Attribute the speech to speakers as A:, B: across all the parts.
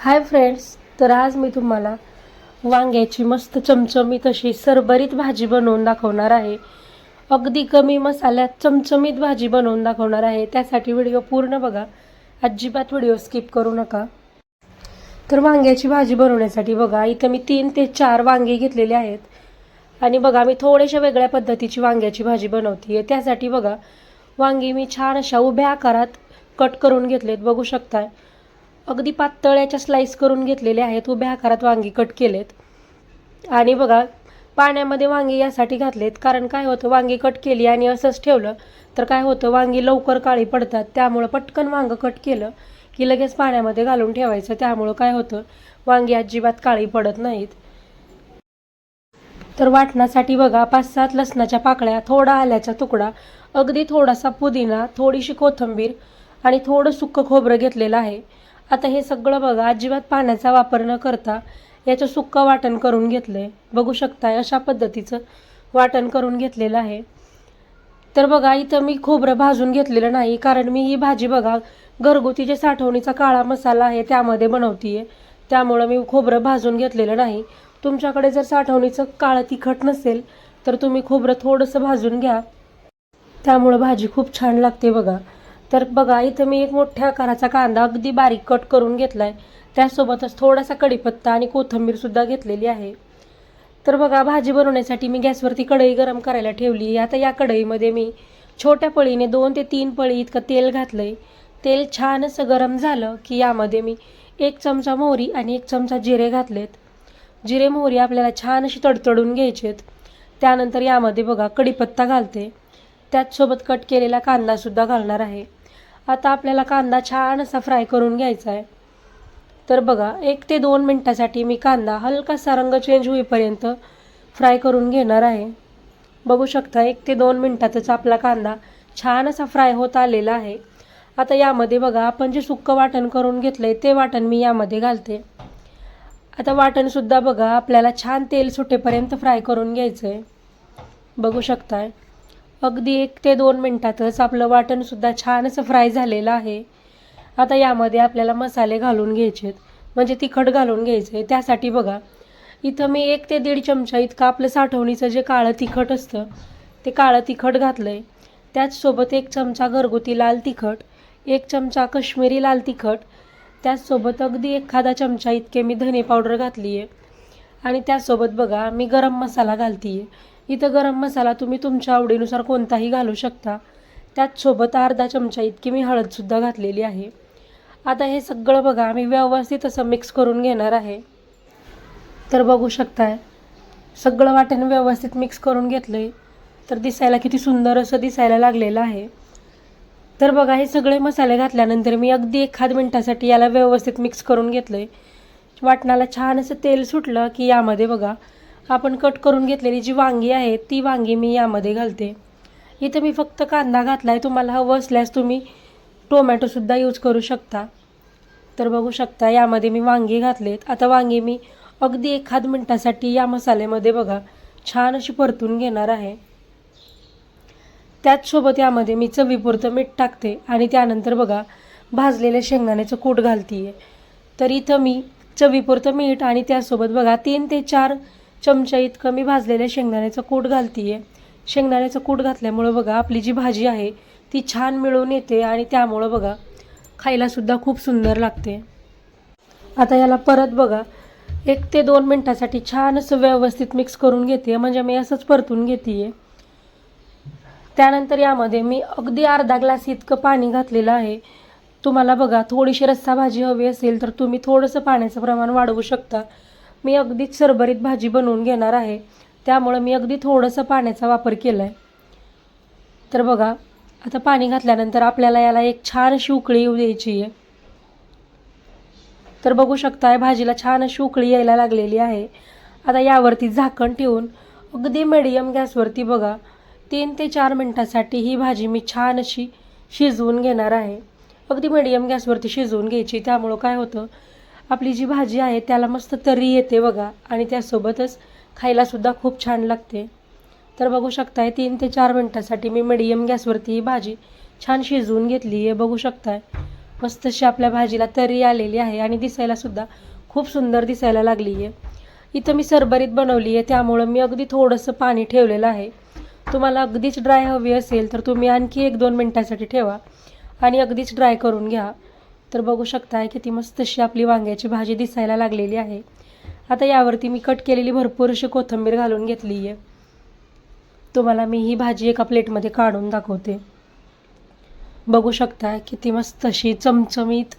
A: Hi friends तर आज मी तुम्हाला वांग्याची मस्त चमचमीत अशी सरभरीत भाजी बनवून दाखवणार आहे. अगदी कमी मसाल्यात चमचमीत भाजी बनवून दाखवणार आहे. त्यासाठी व्हिडिओ पूर्ण बघा. अजिबात व्हिडिओ स्किप करू नका. तर वांग्याची भाजी बनवण्यासाठी बघा इथं मी तीन ते चार वांगे घेतलेले आहेत. आणि बघा मी थोड्याशा वेगळ्या पद्धतीची वांग्याची भाजी बनवते आहे त्यासाठी बघा वांगी मी छान अशा उभ्या आकारात कट करून घेतलेत. बघू शकताय. अगदी पातळ्याच्या स्लाईस करून घेतलेले आहेत. उभ्या आकारात वांगी कट केलेत. आणि बघा पाण्यामध्ये वांगी यासाठी घातलेत. कारण काय होतं वांगी कट केली आणि असंच ठेवलं तर काय होतं वांगी लवकर काळी पडतात. त्यामुळं पटकन वांगं कट केलं की लगेच पाण्यामध्ये घालून ठेवायचं. त्यामुळं काय होतं वांगी अजिबात काळी पडत नाहीत. तर वाटणासाठी बघा पाच सात लसणाच्या पाकळ्या थोडा आल्याचा तुकडा अगदी थोडासा पुदिना थोडीशी कोथिंबीर आणि थोडं सुक्कं खोबरं घेतलेलं आहे. आता हे सगळं बघा अजिबात पाण्याचा वापर न करता याचं सुक्कं वाटण करून घेतलं आहे बघू शकताय अशा पद्धतीचं वाटण करून घेतलेलं आहे. तर बघा इथं मी खोबरं भाजून घेतलेलं नाही कारण मी ही भाजी बघा घरगुती जे साठवणीचा काळा मसाला आहे त्यामध्ये बनवते आहे त्यामुळं मी खोबरं भाजून घेतलेलं नाही. तुमच्याकडे जर साठवणीचं काळं तिखट नसेल तर तुम्ही खोबरं थोडंसं भाजून घ्या. त्यामुळं भाजी खूप छान लागते बघा. तर बघा इथं मी एक मोठ्या आकाराचा कांदा अगदी बारीक कट करून घेतला आहे त्यासोबतच थोडासा कढीपत्ता आणि कोथिंबीरसुद्धा घेतलेली आहे. तर बघा भाजी बनवण्यासाठी मी गॅसवरती कढई गरम करायला ठेवली. आता या कढईमध्ये मी छोट्या पळीने दोन ते तीन पळी इतकं तेल घातलं आहे तेल छान असं गरम झालं की यामध्ये मी एक चमचा मोहरी आणि एक चमचा जिरे घातलेत. जिरे मोहरी आपल्याला छान अशी तडतडून घ्यायचेत. त्यानंतर यामध्ये बघा कढीपत्ता घालते. त्याचसोबत कट केलेला कांदासुद्धा घालणार आहे. आता आपल्याला कांदा छान असा फ्राय करून घ्यायचा आहे. तर बघा एक ते दोन मिनटासाठी मी कांदा हलकासा रंग चेंज होईपर्यंत फ्राय करून घेणार आहे. बघू शकता एक ते दोन मिनटातच आपला कांदा छान असा फ्राय होत आलेला आहे. आता यामध्ये बघा आपण जे सुक्कं वाटण करून घेतलं आहे ते वाटण मी यामध्ये घालते. आता वाटणसुद्धा बघा आपल्याला छान तेल सुटेपर्यंत फ्राय करून घ्यायचं आहे बघू शकताय. अगदी एक ते दोन मिनटातच आपलं वाटणसुद्धा छान असं फ्राय झालेलं आहे. आता यामध्ये आपल्याला मसाले घालून घ्यायचे आहेत म्हणजे तिखट घालून घ्यायचं आहे त्यासाठी बघा इथं मी एक ते दीड चमचा इतकं आपलं साठवणीचं जे काळं तिखट असतं ते काळं तिखट घातलं आहे त्याचसोबत एक चमचा घरगुती लाल तिखट एक चमचा कश्मीरी लाल तिखट त्याचसोबत अगदी एखादा चमचा इतके मी धने पावडर घातली आहे आणि त्यासोबत बघा मी गरम मसाला घालते आहे इथं गरम मसाला तुम्ही तुमच्या आवडीनुसार कोणताही घालू शकता. त्याचसोबत अर्धा चमचा इतकी मी हळदसुद्धा घातलेली आहे. आता हे सगळं बघा मी व्यवस्थित असं मिक्स करून घेणार आहे. तर बघू शकताय सगळं वाटण व्यवस्थित मिक्स करून घेतलं आहे तर दिसायला किती सुंदर असं दिसायला लागलेलं आहे. तर बघा हे सगळे मसाले घातल्यानंतर मी अगदी एखाद मिनटासाठी याला व्यवस्थित मिक्स करून घेतलं आहे वाटणाला छान असं तेल सुटलं की यामध्ये बघा आपण कट करून घेतलेली जी वांगी आहे ती वांगी मी यामध्ये घालते. इथं मी फक्त कांदा घातला आहे तुम्हाला हवं असल्यास तुम्ही टोमॅटोसुद्धा यूज करू शकता. तर बघू शकता यामध्ये मी वांगी घातलेत. आता वांगी मी अगदी एखाद मिनटासाठी या मसाल्यामध्ये बघा छान अशी परतून घेणार आहे. त्याचसोबत यामध्ये मी चवीपुरतं मीठ टाकते आणि त्यानंतर बघा भाजलेल्या शेंगदाण्याचं कूट घालते आहे तर इथं मी चवीपुरतं मीठ आणि त्यासोबत बघा तीन ते चार चमचा इतकं मी भाजलेल्या शेंगदाण्याचं कूट घालते आहे शेंगदाण्याचं कूट घातल्यामुळं बघा आपली जी भाजी आहे ती छान मिळून येते आणि त्यामुळं बघा खायलासुद्धा खूप सुंदर लागते. आता याला परत बघा एक ते दोन मिनटासाठी छान असं व्यवस्थित मिक्स करून घेते म्हणजे मी असंच परतून घेते आहे त्यानंतर यामध्ये मी अगदी अर्धा ग्लास इतकं पाणी घातलेलं आहे. तुम्हाला बघा थोडीशी रस्सा भाजी हवी असेल तर तुम्ही थोडंसं पाण्याचं प्रमाण वाढवू शकता. मी अगदीच सरभरीत भाजी बनवून घेणार आहे. त्यामुळं मी अगदी थोडंसं पाण्याचा वापर केला आहे तर बघा आता पाणी घातल्यानंतर आपल्याला याला एक छान अशी उकळी येऊ द्यायची आहे. तर बघू शकताय भाजीला छान अशी उकळी यायला लागलेली आहे. आता यावरती झाकण ठेवून अगदी मिडियम गॅसवरती बघा तीन ते चार मिनटासाठी ही भाजी मी छान अशी शिजवून घेणार आहे. अगदी मिडियम गॅसवरती शिजवून घ्यायची त्यामुळं काय होतं आपली जी भाजी आहे त्याला मस्त तर्री येते बघा. आणि त्यासोबतच खायलासुद्धा खूप छान लागते. तर बघू शकताय तीन ते चार मिनटासाठी मी मिडियम गॅसवरती ही भाजी छान शिजवून घेतली आहे. बघू शकताय मस्त अशी आपल्या भाजीला तर्री आलेली आहे आणि दिसायलासुद्धा खूप सुंदर दिसायला लागली आहे. इथं मी सरबरीत बनवली आहे त्यामुळं मी अगदी थोडंसं पाणी ठेवलेलं आहे. तुम्हाला अगदीच ड्राय हवी असेल तर तुम्ही आणखी एक दोन मिनटासाठी ठेवा आणि अगदीच ड्राय करून घ्या. तर बघू शकताय किती मस्त अशी आपली वांग्याची भाजी दिसायला लागलेली आहे. आता यावरती मी कट केलेली भरपूर अशी कोथिंबीर घालून घेतली आहे तुम्हाला मी ही भाजी एका प्लेटमध्ये काढून दाखवते. बघू शकता किती मस्त अशी चमचमीत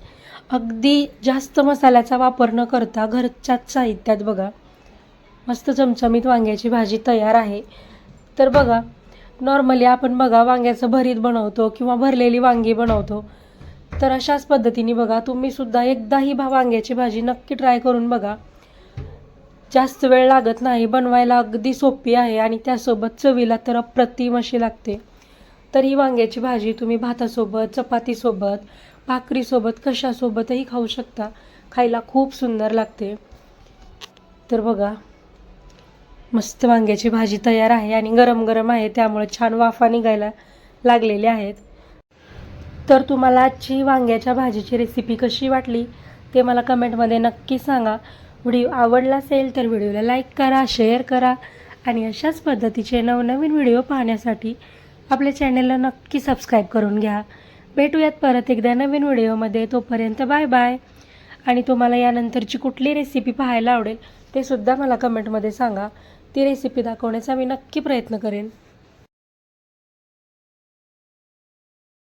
A: अगदी जास्त मसाल्याचा वापर न करता घरच्याच साहित्यात बघा. मस्त चमचमीत वांग्याची भाजी तयार आहे. तर बघा नॉर्मली आपण बघा वांग्याचं भरीत बनवतो किंवा भरलेली वांगी बनवतो. तर अशाच पद्धतीने बघा तुम्ही सुद्धा एकदा ही भा वांग्याची भाजी नक्की ट्राय करून बघा. जास्त वेळ लागत नाही बनवायला अगदी सोपी आहे आणि त्यासोबत चवीला तर अप्रतिम अशी लागते. तर ही वांग्याची भाजी तुम्ही भातासोबत चपातीसोबत भाकरीसोबत कशासोबतही खाऊ शकता. खायला खूप सुंदर लागते. तर बघा मस्त वांग्याची भाजी तयार आहे आणि गरम गरम आहे त्यामुळे छान वाफा निघायला लागलेल्या आहेत. तर तुम्हाला आजची वांग्याच्या भाजीची रेसिपी कशी वाटली ते मला कमेंटमध्ये नक्की सांगा. व्हिडिओ आवडला असेल तर व्हिडिओला लाईक करा शेअर करा आणि अशाच पद्धतीचे नवनवीन व्हिडिओ पाहण्यासाठी आपल्या चॅनलला नक्की सबस्क्राईब करून घ्या. भेटूयात परत एकदा नवीन व्हिडिओमध्ये तोपर्यंत बाय बाय आणि तुम्हाला यानंतरची कुठली रेसिपी पाहायला आवडेल ते सुद्धा मला कमेंटमध्ये सांगा. ती रेसिपी दाखवण्याचा मी नक्की प्रयत्न करेन.